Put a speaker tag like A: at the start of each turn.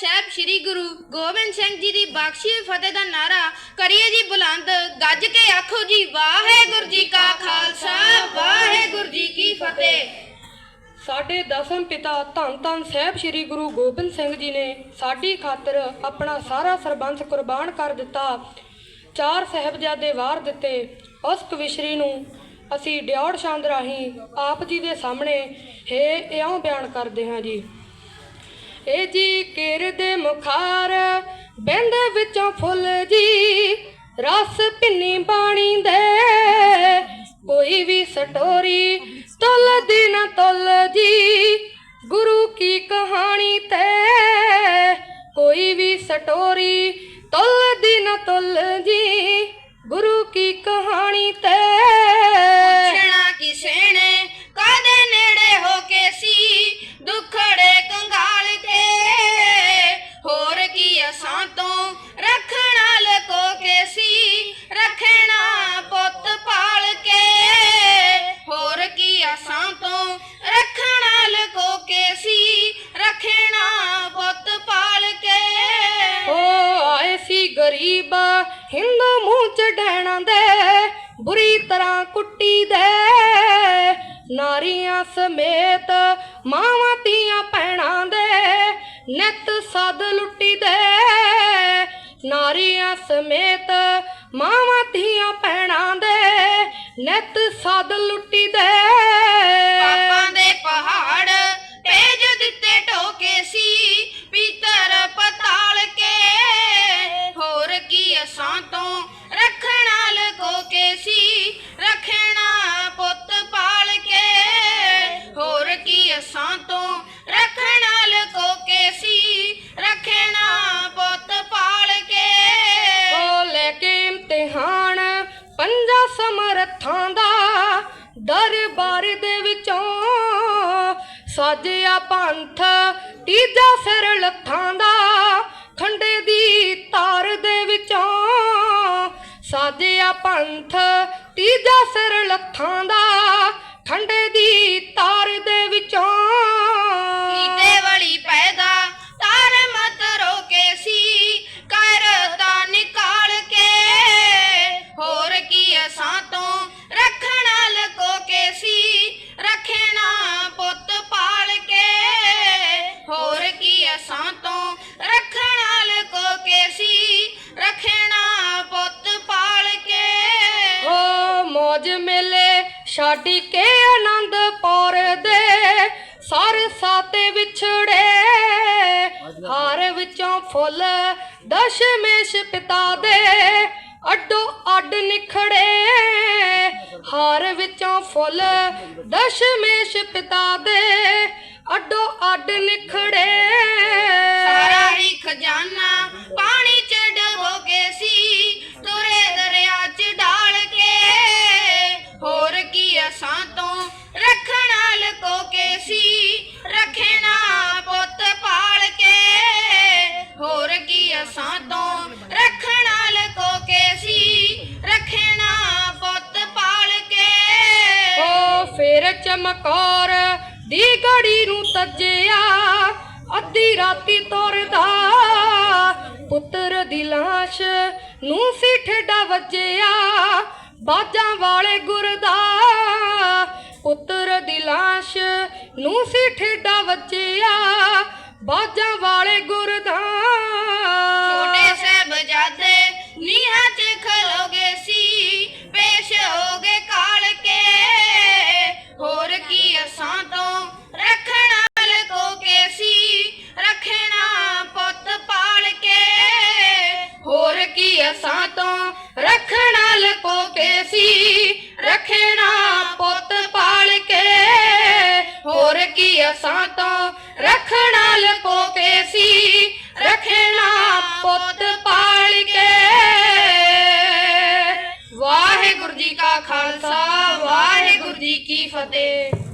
A: ਸਾਹਿਬ ਸ੍ਰੀ ਗੁਰੂ ਗੋਬਿੰਦ ਸਿੰਘ ਜੀ ਦੀ ਬਖਸ਼ੀ ਫਤਿਹ ਦਾ ਨਾਰਾ ਕਰੀਏ ਜੀ ਬੁਲੰਦ। ਗੱਜ ਕੇ ਆਖੋ ਜੀ, ਵਾਹਿਗੁਰੂ ਜੀ ਕਾ ਖਾਲਸਾ, ਵਾਹਿਗੁਰੂ ਜੀ ਕੀ ਫਤਿਹ।
B: ਸਾਡੇ ਦਸਮ ਪਿਤਾ ਧੰਨ ਧੰਨ ਸਾਹਿਬ ਸ੍ਰੀ ਗੁਰੂ ਗੋਬਿੰਦ ਸਿੰਘ ਜੀ ਨੇ ਸਾਡੀ ਖਾਤਰ ਆਪਣਾ ਸਾਰਾ ਸਰਬੰਸ ਕੁਰਬਾਨ ਕਰ ਦਿੱਤਾ। ਚਾਰ ਸਾਹਿਬਜ਼ਾਦੇ ਵਾਰ ਦਿੱਤੇ। ਉਸ ਕਵਿਸ਼ਰੀ ਨੂੰ ਅਸੀਂ ਡਿਉੜ ਛੰਦ ਰਾਹੀਂ ਆਪ ਜੀ ਦੇ ਸਾਹਮਣੇ ਹੇ ਇਉਂ ਬਿਆਨ ਕਰਦੇ ਹਾਂ ਜੀ ਏ ਜੀ ਕੇਰ ਦੇ ਮੁਖਾਰ ਬਿੰਦ ਵਿੱਚੋਂ ਫੁੱਲ ਜੀ, ਰਸ ਪਿੰਨੀ ਬਾਣੀ ਦੇ। ਕੋਈ ਵੀ ਸਟੋਰੀ ਤੁਲ ਦੀ ਨਾ ਤੁਲ ਜੀ, ਗੁਰੂ ਕੀ ਕਹਾਣੀ ਤੇ। ਕੋਈ ਵੀ ਸਟੋਰੀ ਤੁਲ ਦੀ ਨਾ ਤੁਲ ਜੀ, ਗੁਰੂ ਕੀ ਕਹਾਣੀ ਤੇ।
A: ਅਸਾਂ ਤੋਂ ਰੱਖਣਾ ਲਕੋ ਕੇ ਸੀ। ਰੱਖਣਾ ਪੁੱਤ ਪਾਲ ਕੇ। ਹੋਰ ਕੀ ਅਸਾਂ ਤੋਂ ਰੱਖਣਾ ਲਕੋ ਕੇ ਸੀ। ਰੱਖਣਾ ਪੁੱਤ ਪਾਲ ਕੇ।
B: ਓ ਆਏ ਸੀ ਗਰੀਬ ਹਿੰਦੂ ਮੂੰਹ ਚ ਡੈਣਾ ਦੇ। ਬੁਰੀ ਤਰ੍ਹਾਂ ਕੁੱਟੀ ਦੇ। ਨਾਰੀਆਂ ਸਮੇਤ ਮਾਵਾਂ ਤੀ ਨਿਤ ਸਦ ਲੁੱਟੀ ਦੇ ਨਾਰੀਆਂ ਸਮੇਤ ਮਾਵਾਂ ਧੀਆਂ ਭੈਣਾਂ ਦੇ ਨਿਤ ਸਦ ਲੁੱਟੀ ਦੇ ਪੰਜਾਂ ਸਮਰੱਥਾਂ ਦਾ ਦਰਬਾਰ ਦੇ ਵਿੱਚੋਂ ਸਾਜਿਆ ਪੰਥ ਤੀਜਾ ਸਿਰ ਲੱਥਾਂ ਦਾ ਖੰਡੇ ਦੀ ਤਾਰ ਦੇ ਵਿੱਚੋਂ ਸਾਜਿਆ ਪੰਥ ਤੀਜਾ ਸਿਰ ਲੱਥਾਂ ਦਾ ਖੰਡੇ ਦੀ ਤਾਰ ਦੇ ਵਿੱਚੋਂ
A: ਕੀਤੇ ਵਾਲੀ ਪੈਦਾ
B: ਛੱਡ ਕੇ ਆਨੰਦ ਪੌਰ ਦੇ ਸਾਰੇ ਸਾਤੇ ਵਿਛੜੇ। ਹਾਰ ਵਿੱਚੋਂ ਫੁੱਲ ਦਸ਼ਮੇਸ਼ ਪਿਤਾ ਦੇ ਅੱਡੋ ਅੱਡ ਨਿਖੜੇ। ਹਾਰ ਵਿੱਚੋਂ ਫੁੱਲ ਦਸ਼ਮੇਸ਼ ਪਿਤਾ ਦੇ ਅੱਡੋ ਅੱਡ ਨਿਖੜੇ। ਫੇਰ ਚਮਕੌਰ ਦੀ ਗੜੀ ਨੂੰ ਤੱਜਿਆ, ਅੱਧੀ ਰਾਤੀ ਤੁਰਦਾ। ਪੁੱਤਰ ਦੀ ਲਾਸ਼ ਨੂੰ ਸੀ ਠੇਡਾ ਵੱਜਿਆ ਬਾਜਾਂ ਵਾਲੇ ਗੁਰਦਾ। ਪੁੱਤਰ ਦੀ ਲਾਸ਼ ਨੂੰ ਸੀ ਠੇਡਾ ਵੱਜਿਆ ਬਾਜਾਂ ਵਾਲੇ ਗੁਰਦਾ।
A: ਛੋਟੇ ਸਾਹਿਬਜ਼ਾਦੇ ਨੀਹਾਂ 'ਚ ਲਕੋ ਕੇ ਪੁੱਤ ਪਾਲ ਕੇ। ਹੋਰ ਕੀ ਅਸਾਂ ਤੋਂ ਰੱਖਣਾ ਲਕੋ ਕੇ ਸੀ। ਰੱਖਣਾ ਪੁੱਤ ਪਾਲ ਕੇ। ਵਾਹਿਗੁਰੂ ਜੀ ਕਾ ਖਾਲਸਾ, ਵਾਹਿਗੁਰੂ ਜੀ ਕੀ ਫਤਿਹ।